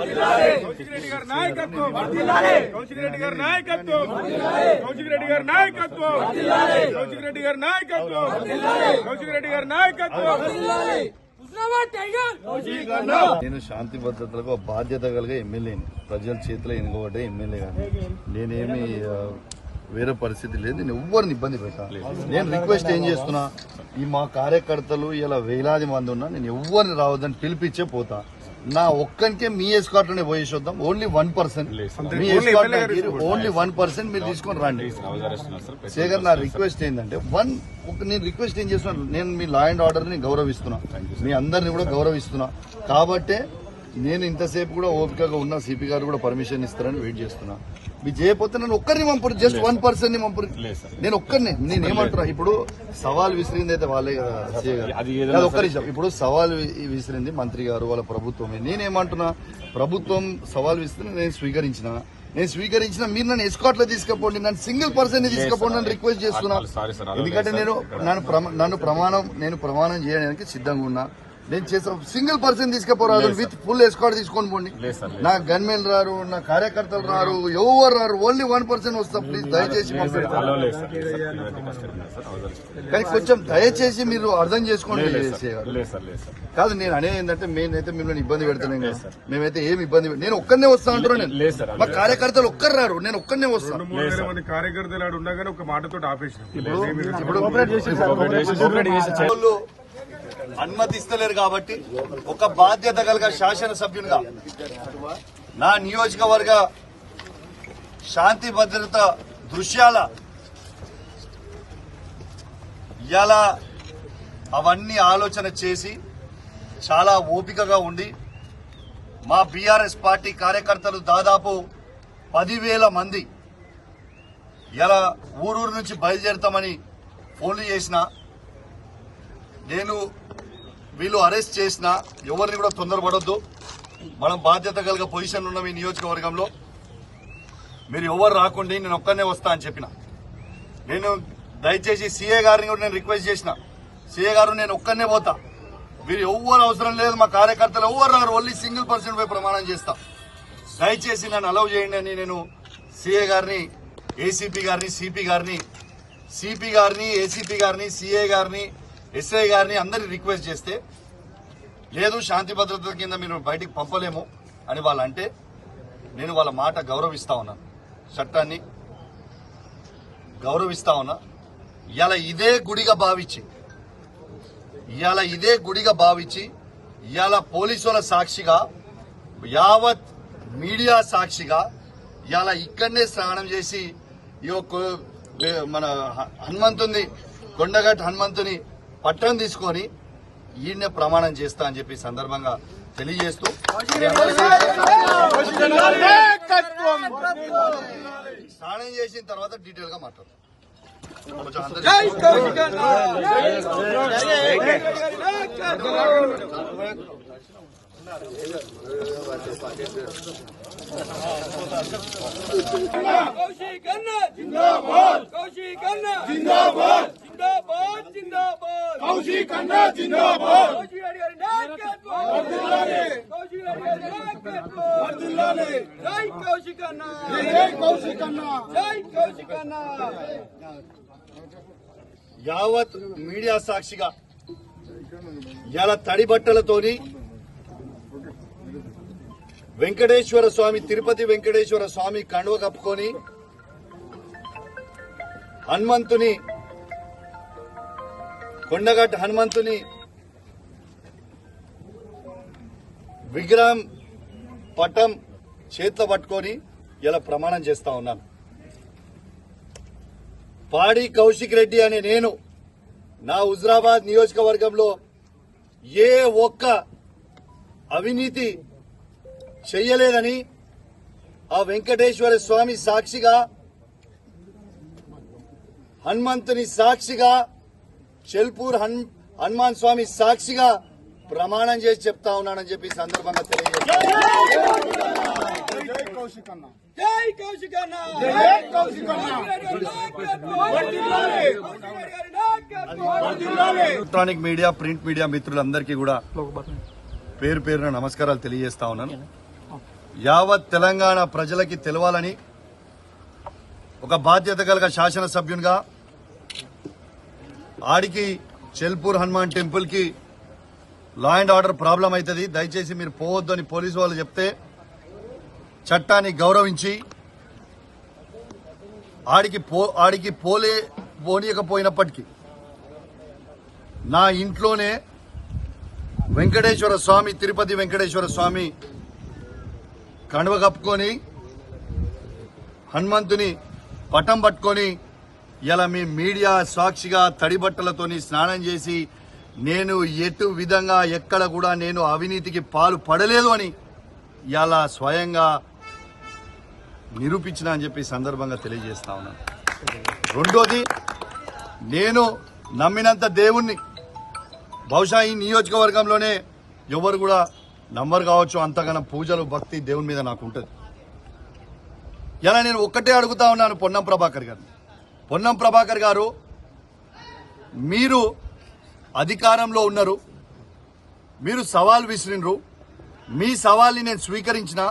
కౌశిక్ రెడ్డి గారి నాయకత్వం. కౌశిక్ రెడ్డి గారి నాయకత్వం. కౌశిక్ రెడ్డి గారి నాయకత్వం. కౌశిక్ రెడ్డి గారి నాయకత్వం. కౌశిక్ రెడ్డి గారి నాయకత్వం. నేను శాంతి భద్రతలకు బాధ్యత కలిగే ఎమ్మెల్యేని. ప్రజల చేతిలో ఎన్నుకోబడ్డే ఎమ్మెల్యే కానీ నేనేమి వేరే పరిస్థితి లేదు. నేను ఎవ్వరిని ఇబ్బంది పెట్టాను నేను రిక్వెస్ట్ ఏం చేస్తున్నా ఈ మా కార్యకర్తలు ఇలా వేలాది మంది ఉన్నా నేను ఎవ్వరిని రావద్దని పిలిపించే పోతా. నా ఒక్కనికే మీ ఎస్కాట్లోనే పోయేసి వద్దాం ఓన్లీ వన్ పర్సెంట్ మీ ఓన్లీ వన్ పర్సెంట్ మీరు తీసుకొని రండి. శేఖర్ నా రిక్వెస్ట్ ఏంటంటే వన్ ఒక నేను రిక్వెస్ట్ ఏం చేస్తున్నా నేను మీ లా అండ్ ఆర్డర్ని గౌరవిస్తున్నా. మీ అందరిని కూడా గౌరవిస్తున్నా. కాబట్టే నేను ఇంతసేపు కూడా ఓపికగా ఉన్న సిపి గారు కూడా పర్మిషన్ ఇస్తారని వెయిట్ చేస్తున్నా. మీరు చేయకపోతే నన్ను ఒక్కరిని పంపరు జస్ట్ వన్ పర్సన్ని పంపరు. నేను ఒక్కరిని నేను ఏమంటున్నా ఇప్పుడు సవాల్ విసిరింది అయితే వాళ్ళే కదా సీఏ గారు. అది ఒక్క నిమిషం. ఇప్పుడు సవాల్ విసిరింది మంత్రి గారు వాళ్ళ ప్రభుత్వమే. నేనేమంటున్నా ప్రభుత్వం సవాల్ విసిరి నేను స్వీకరించిన. నేను స్వీకరించిన మీరు నన్ను ఎస్కాట్లో తీసుకుపోండి నన్ను సింగిల్ పర్సన్ని తీసుకుపోండి అని రిక్వెస్ట్ చేస్తున్నా. ఎందుకంటే నేను నన్ను నన్ను ప్రమాణం నేను ప్రమాణం చేయడానికి సిద్ధంగా ఉన్నా. నేను చేసా సింగిల్ పర్సన్ తీసుకుపోరాదు విత్ ఫుల్ ఎస్కాట్ తీసుకొని పోండి. నా గన్మెన్ రారు నా కార్యకర్తలు రారు ఎవరు రారు ఓన్లీ వన్ పర్సన్ వస్తా. ప్లీజ్ దయచేసి. కానీ కొంచెం దయచేసి మీరు అర్థం చేసుకోండి. కాదు నేను అనేది ఏంటంటే మేమైతే మిమ్మల్ని ఇబ్బంది పెడతలేం కదా. మేమైతే ఏమి ఇబ్బంది పెడ- నేను ఒక్కనే వస్తా అంటున్నా నేను. మా కార్యకర్తలు ఒక్కరు రారు నేను ఒక్కనే వస్తా. రెండు మూడు వేల మంది కార్యకర్తలు ఇప్పుడు అనుమతిస్తలేరు కాబట్టి ఒక బాధ్యత కలిగ శాసనసభ్యునిగా నా నియోజకవర్గ శాంతి భద్రత దృశ్యాల ఇలా అవన్నీ ఆలోచన చేసి చాలా ఓపికగా ఉండి మా బీఆర్ఎస్ పార్టీ కార్యకర్తలు దాదాపు పదివేల మంది ఇలా ఊరూరు నుంచి బయలుదేరుతామని ఫోన్లు చేసిన నేను వీళ్ళు అరెస్ట్ చేసిన ఎవరిని కూడా తొందరపడొద్దు. మనం బాధ్యత కలిగ పొజిషన్ ఉన్నాం ఈ నియోజకవర్గంలో. మీరు ఎవరు రాకుండా నేను ఒక్కనే వస్తా అని చెప్పిన. నేను దయచేసి సీఏ గారిని కూడా నేను రిక్వెస్ట్ చేసిన. సీఏ గారు నేను ఒక్కనే పోతా. మీరు ఎవ్వరు అవసరం లేదు మా కార్యకర్తలు ఎవ్వరు రారు ఓన్లీ సింగిల్ పర్సెంట్ పై ప్రమాణం చేస్తా. దయచేసి నన్ను అలౌ చేయండి అని నేను సీఏ గారిని ఏసీపీ గారిని సిపి గారిని సిపి గారిని ఏసీపీ గారిని సీఏ గారిని ఎస్ఐ గారిని అందరిని రిక్వెస్ట్ చేస్తే లేదు శాంతి భద్రతల కింద మీరు బయటికి పంపలేము అని వాళ్ళు అంటే నేను వాళ్ళ మాట గౌరవిస్తా ఉన్నాను చట్టాన్ని గౌరవిస్తా ఉన్నా. ఇవాళ ఇదే గుడిగా భావించి ఇవాళ ఇదే గుడిగా భావించి ఇవాళ పోలీసుల సాక్షిగా యావత్ మీడియా సాక్షిగా ఇవాళ ఇక్కడనే స్నానం చేసి ఈ మన హనుమంతుని కొండగట్ హనుమంతుని పట్టం తీసుకొని ఈయన్నే ప్రమాణం చేస్తా అని చెప్పి ఈ సందర్భంగా తెలియజేస్తూ స్నానం చేసిన తర్వాత డీటెయిల్గా మాట్లాడతాం కౌశిక్ అన్న జిందాబాద్. కౌశిక్ అన్న జిందాబాద్. జిందాబాద్ జిందాబాద్. కౌశిక్ అన్న జిందాబాద్. కౌశిక్ రెడ్డి గారి నాయకత్వం. వర్ధిల్లాలి కౌశిక్ రెడ్డి గారి నాయకత్వం. వర్ధిల్లాలి జై కౌశిక్ అన్న జై కౌశిక్ అన్న జై కౌశిక్ అన్న యావత్ మీడియా సాక్షిగా ఇలా తడి బట్టలతోని వెంకటేశ్వర స్వామి తిరుపతి వెంకటేశ్వర స్వామి కండువ కప్పుకొని హనుమంతుని కొండగట్టు హనుమంతుని విగ్రహం పటం చేతిలో పట్టుకొని ఇలా ప్రమాణం చేస్తా ఉన్నాను. పాడి కౌశిక్ రెడ్డి అనే నేను నా హుజరాబాద్ నియోజకవర్గంలో ఏ ఒక్క అవినీతి చెయ్యలేదని ఆ వెంకటేశ్వర స్వామి సాక్షిగా హనుమంతుని సాక్షిగా చెల్పూర్ హన్ హనుమాన్ స్వామి సాక్షిగా ప్రమాణం చేసి చెప్తా ఉన్నానని చెప్పి ఈ సందర్భంగా ఎలక్ట్రానిక్ మీడియా ప్రింట్ మీడియా మిత్రులందరికీ కూడా పేరు పేరున నమస్కారాలు తెలియజేస్తా ఉన్నాను. యావత్ తెలంగాణ ప్రజలకి తెలవాలని ఒక బాధ్యత కలిగ శాసనసభ్యునిగా ఆడికి చెల్పూర్ హనుమాన్ టెంపుల్కి లా అండ్ ఆర్డర్ ప్రాబ్లం అవుతుంది దయచేసి మీరు పోవద్దు అని పోలీసు వాళ్ళు చెప్తే చట్టాన్ని గౌరవించి ఆడికి పో ఆడికి పోలే పోనీయకపోయినప్పటికీ నా ఇంట్లోనే వెంకటేశ్వర స్వామి తిరుపతి వెంకటేశ్వర స్వామి కండువ కప్పుకొని హనుమంతుని పటం పట్టుకొని ఇలా మీ మీడియా సాక్షిగా తడి బట్టలతోని స్నానం చేసి నేను ఎటు విధంగా ఎక్కడ కూడా నేను అవినీతికి పాలు పడలేదు అని ఇలా స్వయంగా నిరూపించిన అని చెప్పి సందర్భంగా తెలియజేస్తా ఉన్నాను. రెండోది నేను నమ్మినంత దేవుణ్ణి బహుశా ఈ నియోజకవర్గంలోనే ఎవరు కూడా నంబర్ కావచ్చు అంతగానో పూజలు భక్తి దేవుని మీద నాకు ఉంటుంది. ఇలా నేను ఒక్కటే అడుగుతా ఉన్నాను పొన్నం ప్రభాకర్ గారిని. పొన్నం ప్రభాకర్ గారు మీరు అధికారంలో ఉన్నారు మీరు సవాల్ విసిరినరు మీ సవాల్ని నేను స్వీకరించిన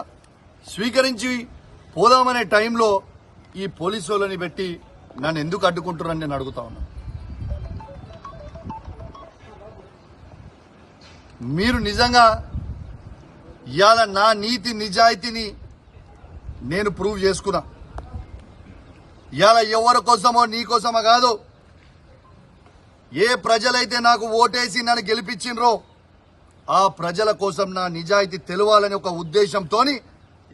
స్వీకరించి పోదామనే టైంలో ఈ పోలీసు వాళ్ళని పెట్టి నన్ను ఎందుకు అడ్డుకుంటున్నారని నేను అడుగుతా ఉన్నా. మీరు నిజంగా ఇవాళ నా నీతి నిజాయితీని నేను ప్రూవ్ చేసుకున్నా. ఇలా ఎవరి కోసమో నీ కోసమో కాదు. ఏ ప్రజలైతే నాకు ఓటేసి నన్ను గెలిపించిండ్రో ఆ ప్రజల కోసం నా నిజాయితీ తెలవాలని ఒక ఉద్దేశంతో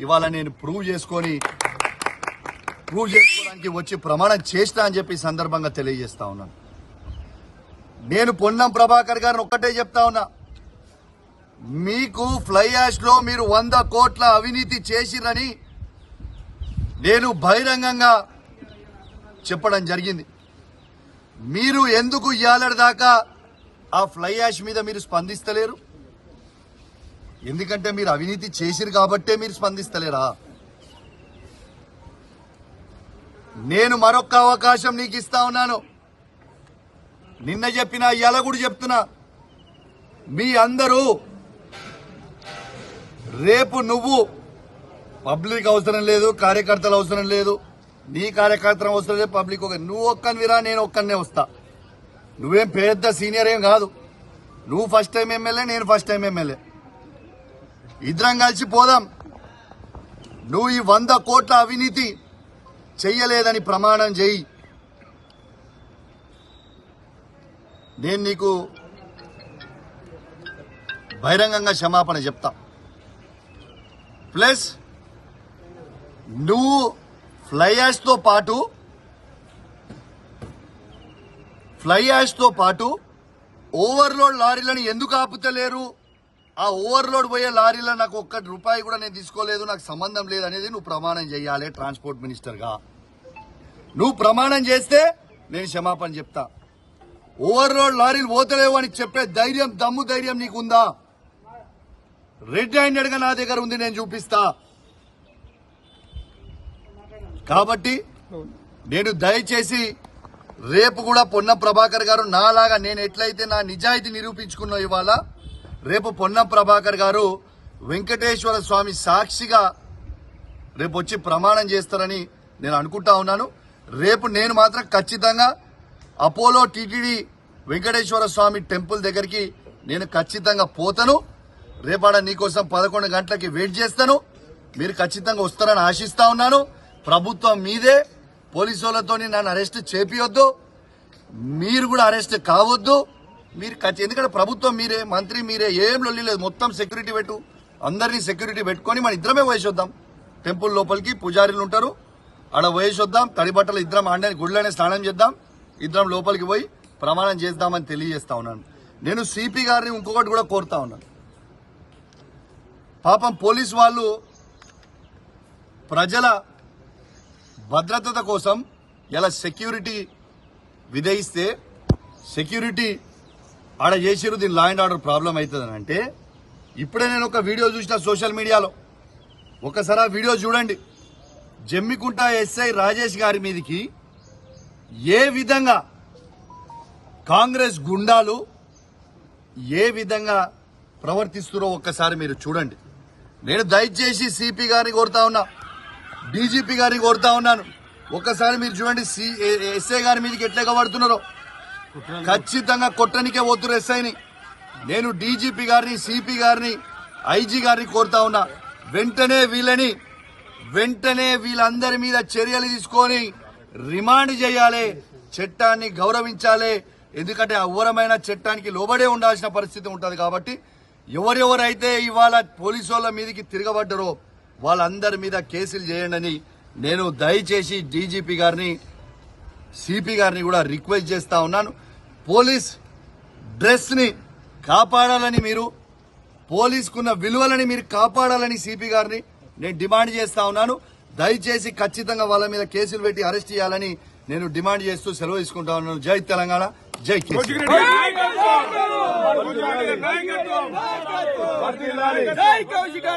ఇవాళ నేను ప్రూవ్ చేసుకొని ప్రూవ్ చేసుకోవడానికి వచ్చి ప్రమాణం చేస్తా అని చెప్పి సందర్భంగా తెలియజేస్తా ఉన్నాను. నేను పొన్నం ప్రభాకర్ గారిని ఒక్కటే చెప్తా ఉన్నా. మీకు ఫ్లై యాష్లో మీరు వంద కోట్ల అవినీతి చేసిరని నేను బహిరంగంగా చెప్పడం జరిగింది. మీరు ఎందుకు ఇయ్యాలడి దాకా ఆ ఫ్లై యాష్ మీద మీరు స్పందిస్తలేరు? ఎందుకంటే మీరు అవినీతి చేసిరు కాబట్టే మీరు స్పందిస్తలేరా? నేను మరొక అవకాశం నీకు ఇస్తా ఉన్నాను. నిన్న చెప్పిన ఇవాళ కూడా చెప్తున్నా. మీ అందరూ రేపు నువ్వు పబ్లిక్ అవసరం లేదు కార్యకర్తలు అవసరం లేదు. నీ కార్యకర్తలు వస్తుంది పబ్లిక్ ఒక నువ్వు ఒక్కనివిరా నేను ఒక్కనే వస్తా. నువ్వేం పెద్ద సీనియర్ ఏం కాదు. నువ్వు ఫస్ట్ టైం ఎమ్మెల్యే నేను ఫస్ట్ టైం ఎమ్మెల్యే. ఇద్దరం కలిసి పోదాం. నువ్వు ఈ వంద కోట్ల అవినీతి చెయ్యలేదని ప్రమాణం చేయి నేను నీకు బహిరంగంగా క్షమాపణ చెప్తా. ప్లస్ నువ్వు ఫ్లై యాష్తో పాటు ఫ్లై యాష్తో పాటు ఓవర్లోడ్ లారీలను ఎందుకు ఆపుతలేరు? ఆ ఓవర్లోడ్ పోయే లారీలో నాకు ఒక్క రూపాయి కూడా నేను తీసుకోలేదు నాకు సంబంధం లేదు అనేది నువ్వు ప్రమాణం చేయాలి ట్రాన్స్పోర్ట్ మినిస్టర్గా నువ్వు ప్రమాణం చేస్తే నేను క్షమాపణ చెప్తా. ఓవర్లోడ్ లారీలు పోతలేవు అని చెప్పే ధైర్యం దమ్ము ధైర్యం నీకుందా? రెడ్ హ్యాండెడ్గా నా దగ్గర ఉంది నేను చూపిస్తా. కాబట్టి నేను దయచేసి రేపు కూడా పొన్నం ప్రభాకర్ గారు నాలాగా నేను ఎట్లయితే నా నిజాయితీ నిరూపించుకున్నా ఇవాళ రేపు పొన్నం ప్రభాకర్ గారు వెంకటేశ్వర స్వామి సాక్షిగా రేపు వచ్చి ప్రమాణం చేస్తారని నేను అనుకుంటా ఉన్నాను. రేపు నేను మాత్రం ఖచ్చితంగా Apollo TTD Venkateswara Swamy temple దగ్గరికి నేను ఖచ్చితంగా పోతాను. రేపాడ నీకోసం పదకొండు గంటలకి వెయిట్ చేస్తాను. మీరు ఖచ్చితంగా వస్తారని ఆశిస్తా ఉన్నాను. ప్రభుత్వం మీదే పోలీసులతో వాళ్ళతోని నన్ను అరెస్ట్ చేపియొద్దు. మీరు కూడా అరెస్ట్ కావద్దు. మీరు ఎందుకంటే ప్రభుత్వం మీరే మంత్రి మీరే ఏం లొల్లి లేదు. మొత్తం సెక్యూరిటీ పెట్టు. అందరినీ సెక్యూరిటీ పెట్టుకొని మన ఇద్దరమే వద్దాం టెంపుల్ లోపలికి పూజారులు ఉంటారు. ఆడ వద్దాం తడి బట్టలు ఇద్దరం ఆడే గుళ్ళనే స్నానం చేద్దాం. ఇద్దరం లోపలికి పోయి ప్రమాణం చేద్దామని తెలియజేస్తా ఉన్నాను. నేను సిపి గారిని ఇంకొకటి కూడా కోరుతా ఉన్నాను. పాపం పోలీస్ వాళ్ళు ప్రజల భద్రత కోసం ఇలా సెక్యూరిటీ విధయిస్తే సెక్యూరిటీ ఆడ చేసిరు దీని లా అండ్ ఆర్డర్ ప్రాబ్లం అవుతుందని అంటే ఇప్పుడే నేను ఒక వీడియో చూసిన సోషల్ మీడియాలో ఒకసారి ఆ వీడియో చూడండి. జమ్మికుంట ఎస్ఐ రాజేష్ గారి మీదకి ఏ విధంగా కాంగ్రెస్ గుండాలు ఏ విధంగా ప్రవర్తిస్తున్నారో ఒక్కసారి మీరు చూడండి. నేను దయచేసి సిపి గారిని కోరుతా ఉన్నా. డీజీపీ గారిని కోరుతా ఉన్నాను. ఒక్కసారి మీరు చూడండి సి ఎస్ఐ గారి మీదకి ఎట్లా పడుతున్నారో ఖచ్చితంగా కొట్టనికే పోతున్నారు ఎస్ఐని. నేను డీజీపీ గారిని సిపి గారిని ఐజీ గారిని కోరుతా ఉన్నా. వెంటనే వీళ్ళని వెంటనే వీళ్ళందరి మీద చర్యలు తీసుకొని రిమాండ్ చేయాలి. చట్టాన్ని గౌరవించాలి. ఎందుకంటే అఘోరమైన చట్టానికి లోబడే ఉండాల్సిన పరిస్థితి ఉంటుంది కాబట్టి ఎవరెవరైతే ఇవాళ పోలీసు వాళ్ళ మీదకి తిరగబడ్డారో వాళ్ళందరి మీద కేసులు చేయండి అని నేను దయచేసి డీజీపీ గారిని సిపి గారిని కూడా రిక్వెస్ట్ చేస్తా ఉన్నాను. పోలీస్ డ్రెస్ని కాపాడాలని మీరు పోలీసుకున్న విలువలని మీరు కాపాడాలని సిపి గారిని నేను డిమాండ్ చేస్తా ఉన్నాను. దయచేసి ఖచ్చితంగా వాళ్ళ మీద కేసులు పెట్టి అరెస్ట్ చేయాలని నేను డిమాండ్ చేస్తూ సెలవు తీసుకుంటా ఉన్నాను. జై తెలంగాణ. జై కేసీఆర్ కౌశిక్ రెడ్డి గారి నాయకత్వం కౌశిక్ రెడ్డి గారి నాయకత్వం వర్ధిల్లాలి. జై కౌశిక్